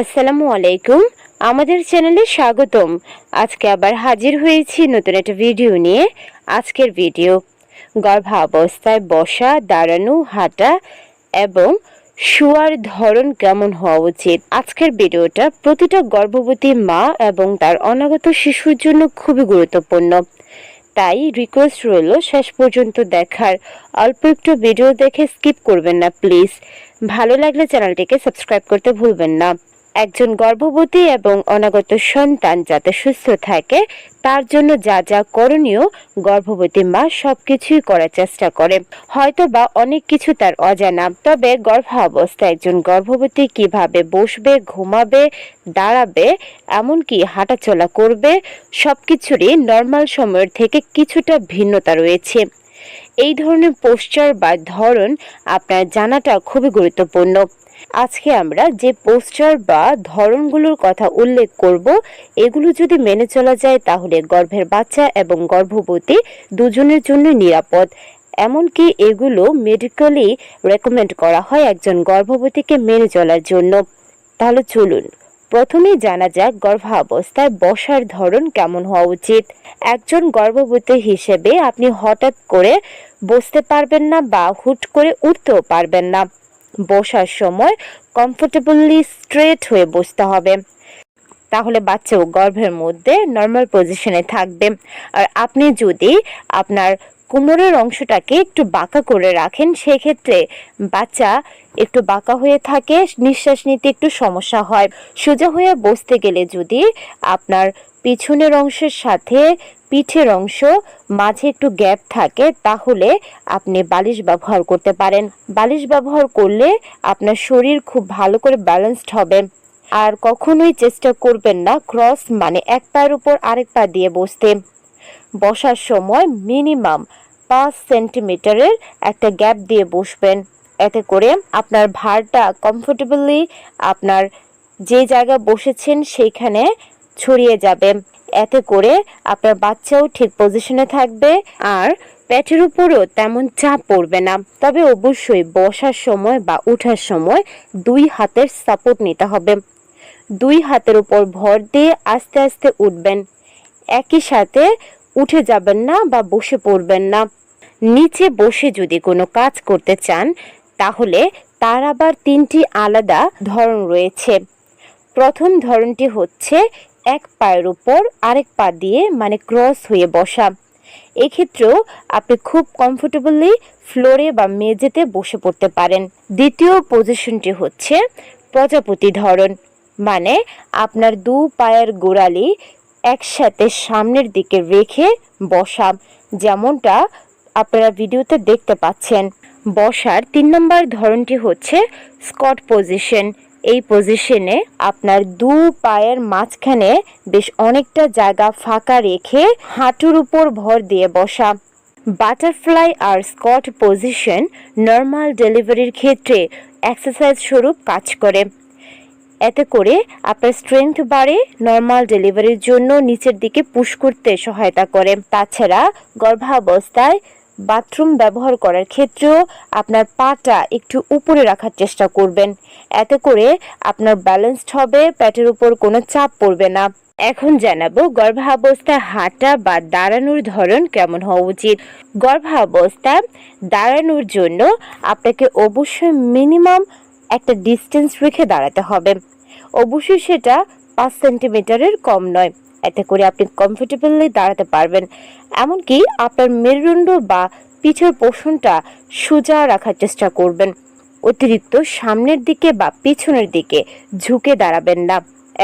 আসসালামু আলাইকুম। আমাদের চ্যানেলে স্বাগতম। আজকে আবার হাজির হয়েছি নতুন একটা ভিডিও নিয়ে। আজকের ভিডিও, গর্ভাবস্থায় বসা, দাঁড়ানো, হাঁটা এবং শোয়ার ধরন কেমন হওয়া উচিত? আজকের ভিডিওটা প্রতিটা গর্ভবতী মা এবং তার অনাগত শিশুর জন্য খুবই গুরুত্বপূর্ণ। তাই রিকোয়েস্ট রইল, শেষ পর্যন্ত দেখার। অল্প একটু ভিডিও দেখে স্কিপ করবেন না প্লিজ ভালো লাগলে চ্যানেলটিকে সাবস্ক্রাইব করতে ভুলবেন না। একজন গর্ভবতী এবং অনাগত সন্তান যাতে সুস্থ থাকে, তার জন্য যা যা করণীয় গর্ভবতী মা সবকিছুই করার চেষ্টা করে। হয়তো বা অনেক কিছু তার অজানা, তবে গর্ভাবস্থায় একজন গর্ভবতী কীভাবে বসবে, ঘুমাবে, দাঁড়াবে, এমনকি হাঁটাচলা করবে, সবকিছুরই নর্মাল সময়ের থেকে কিছুটা ভিন্নতা রয়েছে। এই ধরনের পোস্টার বা ধরন আপনার জানাটা খুবই গুরুত্বপূর্ণ। আজকে আমরা যে পোস্টার বা ধরনগুলোর কথা উল্লেখ করব, এগুলো যদি মেনে চলা যায় তাহলে গর্ভের বাচ্চা এবং গর্ভবতী দুজনের জন্য নিরাপদ। এমনকি এগুলো মেডিকেলি রেকমেন্ড করা হয় একজন গর্ভবতীকে মেনে চলার জন্য। তাহলে চলুন প্রথমেই জানা যাক গর্ভাবস্থায় বসার ধরন কেমন হওয়া উচিত। একজন গর্ভবতী হিসেবে আপনি হঠাৎ করে বসতে পারবেন না বা হুট করে উঠতেও পারবেন না। বসার সময় কমফোর্টেবলি স্ট্রেট হয়ে বসতে হবে। তাহলে বাচ্চাও গর্ভের মধ্যে নর্মাল পজিশনে থাকবে। আর আপনি যদি আপনার কোমরের অংশটাকে একটু বাঁকা করে রাখেন, সেক্ষেত্রে বাচ্চা একটু বাঁকা হয়ে থাকে, নিঃশ্বাস নিতে একটু সমস্যা হয়। সোজা হয়ে বসতে গেলে যদি আপনার পিছনের অংশের সাথে পিঠের অংশ মাঝে একটু গ্যাপ থাকে, তাহলে আপনি বালিশ ব্যবহার করতে পারেন। বালিশ ব্যবহার করলে আপনার শরীর খুব ভালো করে ব্যালেন্সড হবে। আর কখনোই চেষ্টা করবেন না ক্রস মানে এক পায়ের উপর আরেক পা দিয়ে বসতে। বসার সময় মিনিমাম পাঁচ সেন্টিমিটারের একটা গ্যাপ দিয়ে বসবেন। এতে করে আপনার ভারটা কমফোর্টেবলি আপনার যে জায়গায় বসেছেন সেইখানে ছড়িয়ে যাবে। এতে করে আপনার বাচ্চাও ঠিক পজিশনে থাকবে আর পেটের উপরও তেমন চাপ পড়বে না। তবে অবশ্যই বসার সময় বা ওঠার সময় দুই হাতের সাপোর্ট নিতে হবে। দুই হাতের উপর ভর দিয়ে আস্তে আস্তে উঠবেন। একই সাথে উঠে যাবেন না বা বসে পড়বেন না। নিচে বসে যদি কোনো কাজ করতে চান, তাহলে তার আবার তিনটি আলাদা ধরন রয়েছে। প্রথম ধরনটি হচ্ছে এক পায়ের উপর আরেক পা দিয়ে মানে ক্রস হয়ে বসা। এক্ষেত্রেও আপনি খুব কমফোর্টেবলি ফ্লোরে বা মেঝেতে বসে পড়তে পারেন। দ্বিতীয় পজিশনটি হচ্ছে প্রজাপতি ধরন মানে আপনার দু পায়ের গোড়ালি একসাথে সামনের দিকে রেখে বসা, যেমনটা আপনারা ভিডিওতে দেখতে পাচ্ছেন, বসার তিন নম্বর ধরনটি হচ্ছে স্কট পজিশন। এই পজিশনে আপনার দু পায়ের মাঝখানে বেশ অনেকটা জায়গা ফাঁকা রেখে হাঁটুর উপর ভর দিয়ে বসা। বাটারফ্লাই আর স্কট পজিশন নর্মাল ডেলিভারির ক্ষেত্রে এক্সারসাইজ স্বরূপ কাজ করে। এতে করে আপনার স্ট্রেংথ বাড়ে, নর্মাল ডেলিভারির জন্য নিচের দিকে পুশ করতে সহায়তা করে। তাছাড়া গর্ভাবস্থায় বাথরুম ব্যবহার করার ক্ষেত্রেও আপনার পাটা একটু উপরে রাখার চেষ্টা করবেন। এতে করে আপনার ব্যালেন্সড হবে, পেটের উপর কোনো চাপ পড়বে না। এখন জানাব গর্ভাবস্থায় হাঁটা বা দাঁড়ানোর ধরন কেমন হওয়া উচিত। গর্ভাবস্থা দাঁড়ানোর জন্য আপনাকে অবশ্যই মিনিমাম একটা ডিস্টেন্স রেখে দাঁড়াতে হবে। অবশ্যই সেটা পাঁচ সেন্টিমিটারের কম নয়। এতে করে আপনি কমফোর্টেবলি দাঁড়াতে পারবেন। এমনকি আপনার মেরুদণ্ড বা পিঠের পোষণটা সোজা রাখার চেষ্টা করবেন। অতিরিক্ত সামনের দিকে বা পিছনের দিকে ঝুঁকে দাঁড়াবেন না।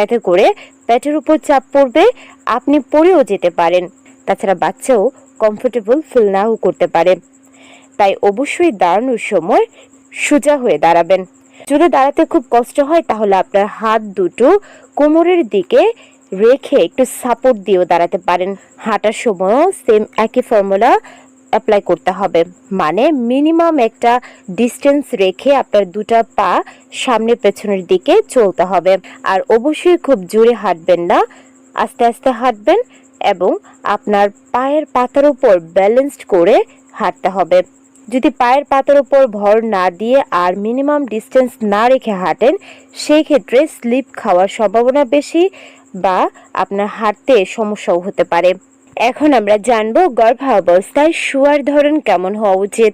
এতে করে পেটের উপর চাপ পড়বে, আপনি পড়েও যেতে পারেন। তাছাড়া বাচ্চাও কমফোর্টেবল ফিল নাও করতে পারে। তাই অবশ্যই দাঁড়ানোর সময় সোজা হয়ে দাঁড়াবেন। যদি দাঁড়াতে খুব কষ্ট হয়, তাহলে আপনার হাত দুটো কোমরের দিকে রেখে একটু সাপোর্ট দিয়েও দাঁড়াতে পারেন। হাঁটার সময়ও সেম একই ফর্মুলা অ্যাপ্লাই করতে হবে। মানে মিনিমাম একটা ডিস্টেন্স রেখে আপনার দুটা পা সামনে পেছনের দিকে চলতে হবে। আর অবশ্যই খুব জোরে হাঁটবেন না। আস্তে আস্তে হাঁটবেন এবং আপনার পায়ের পাতার উপর ব্যালেন্সড করে হাঁটতে হবে। যদি পায়ের পাতার উপর ভর না দিয়ে আর মিনিমাম ডিস্টেন্স না রেখে হাঁটেন, সেই ক্ষেত্রে স্লিপ খাওয়ার সম্ভাবনা বেশি বা আপনার হাঁটতে সমস্যাও হতে পারে। এখন আমরা জানব গর্ভাবস্থায় শোয়ার ধরন কেমন হওয়া উচিত।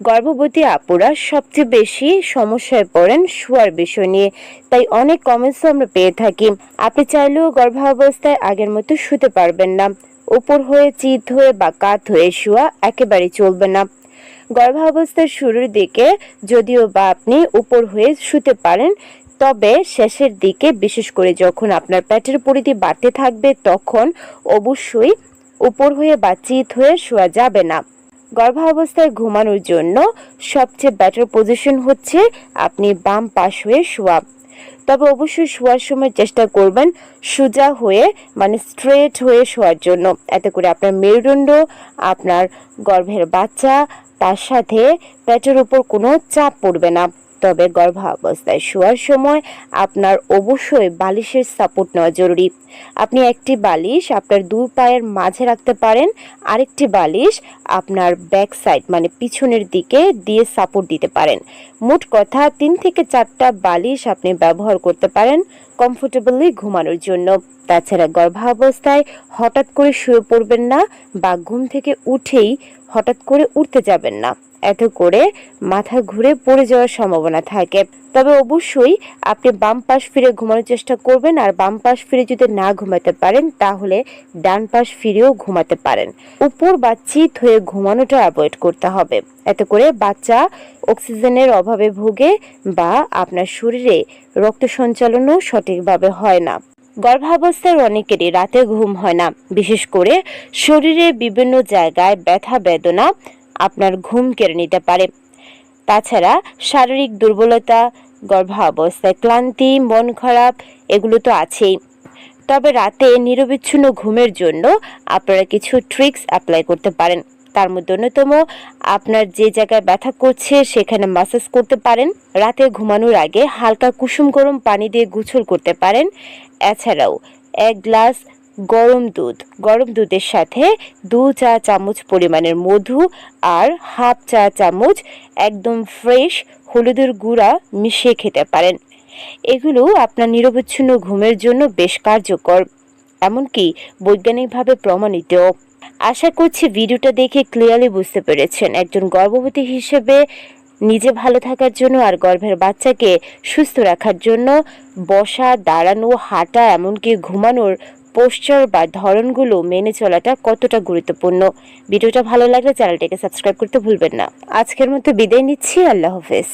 গর্ভবতী আপুরা সবচেয়ে বেশি সমস্যায় পড়েন শোয়ার বিষয় নিয়ে, তাই অনেক কমেন্টসও আমরা পেয়ে থাকি। আপনি চাইলেও গর্ভাবস্থায় আগের মতো শুতে পারবেন না। উপর হয়ে, চিত হয়ে বা কাত হয়ে শোয়া একেবারেই চলবে না। গর্ভাবস্থার শুরুর দিকে যদিও বা আপনি উপর হয়ে শুতে পারেন, তবে শেষের দিকে বিশেষ করে যখন আপনার পেটের পরিধি বাড়তে থাকবে তখন অবশ্যই উপর হয়ে বা চিত হয়ে শোয়া যাবে না। গর্ভাবস্থায় ঘুমানোর জন্য সবচেয়ে বেটার পজিশন হচ্ছে আপনি বাম পাশ হয়ে শোয়া। তবে অবশ্যই শোয়ার সময় চেষ্টা করবেন সোজা হয়ে মানে স্ট্রেট হয়ে শোয়ার জন্য। এতে করে আপনার মেরুদণ্ড, আপনার গর্ভের বাচ্চা, তার সাথে পেটের উপর কোনো চাপ পড়বে না। তবে গর্ভাবস্থায় শোয়ার সময় আপনার অবশ্যই বালিশের সাপোর্ট নেওয়া জরুরি। আপনি একটি বালিশ আপনার দুই পায়ের মাঝে রাখতে পারেন, আরেকটি বালিশ আপনার ব্যাক সাইড মানে পিছনের দিকে দিয়ে সাপোর্ট দিতে পারেন। মোট কথা, তিন থেকে চারটা বালিশ আপনি ব্যবহার করতে পারেন কমফোর্টেবলি ঘুমানোর জন্য। তাছাড়া গর্ভাবস্থায় হঠাৎ করে শুয়ে পড়বেন না বা ঘুম থেকে উঠেই হঠাৎ করে উঠতে যাবেন না। এত করে মাথা ঘুরে পড়ে যাওয়ার সম্ভাবনা থাকে। তবে অবশ্যই আপনি বাম পাশ ফিরে ঘুমানোর চেষ্টা করবেন আর বাম পাশ ফিরে যদি না ঘুমাতে পারেন, তাহলে ডান পাশ ফিরেও ঘুমাতে পারেন। উপর বা চিত হয়ে ঘুমানোটা অ্যাভয়েড করতে হবে। এতে করে বাচ্চা অক্সিজেনের অভাবে ভোগে বা আপনার শরীরে রক্ত সঞ্চালনও সঠিকভাবে হয় না। গর্ভাবস্থার অনেকেরই রাতে ঘুম হয় না। বিশেষ করে শরীরে বিভিন্ন জায়গায় ব্যথা, বেদনা আপনার ঘুম কেড়ে নিতে পারে। তাছাড়া শারীরিক দুর্বলতা, গর্ভাবস্থায় ক্লান্তি, মন খারাপ, এগুলো তো আছেই। তবে রাতে নিরবিচ্ছিন্ন ঘুমের জন্য আপনারা কিছু ট্রিক্স অ্যাপ্লাই করতে পারেন। তার মধ্যে অন্যতম, আপনার যে জায়গায় ব্যথা করছে সেখানে মাসাজ করতে পারেন। রাতে ঘুমানোর আগে হালকা কুসুম গরম পানি দিয়ে গোসল করতে পারেন। এছাড়াও এক গ্লাস গরম দুধ। গরম দুধের সাথে দু চা চামচ পরিমাণের মধু আর হাফ চা চামচ একদম ফ্রেশ হলুদের গুঁড়া মিশিয়ে খেতে পারেন। এগুলো আপনার নিরবচ্ছিন্ন ঘুমের জন্য বেশ কার্যকর, এমনকি বৈজ্ঞানিকভাবে প্রমাণিত আশা করছি ভিডিওটা দেখে ক্লিয়ারলি বুঝতে পেরেছেন। একজন গর্ভবতী হিসেবে নিজে ভালো থাকার জন্য আর গর্ভের বাচ্চাকে সুস্থ রাখার জন্য বসা, দাঁড়ানো, হাঁটা, এমনকি ঘুমানোর পোস্টার বা ধরনগুলো মেনে চলাটা কতটা গুরুত্বপূর্ণ? ভিডিওটা ভালো লাগলে চ্যানেলটিকে সাবস্ক্রাইব করতে ভুলবেন না। আজকের মতো বিদায় নিচ্ছি, আল্লাহ হাফেজ।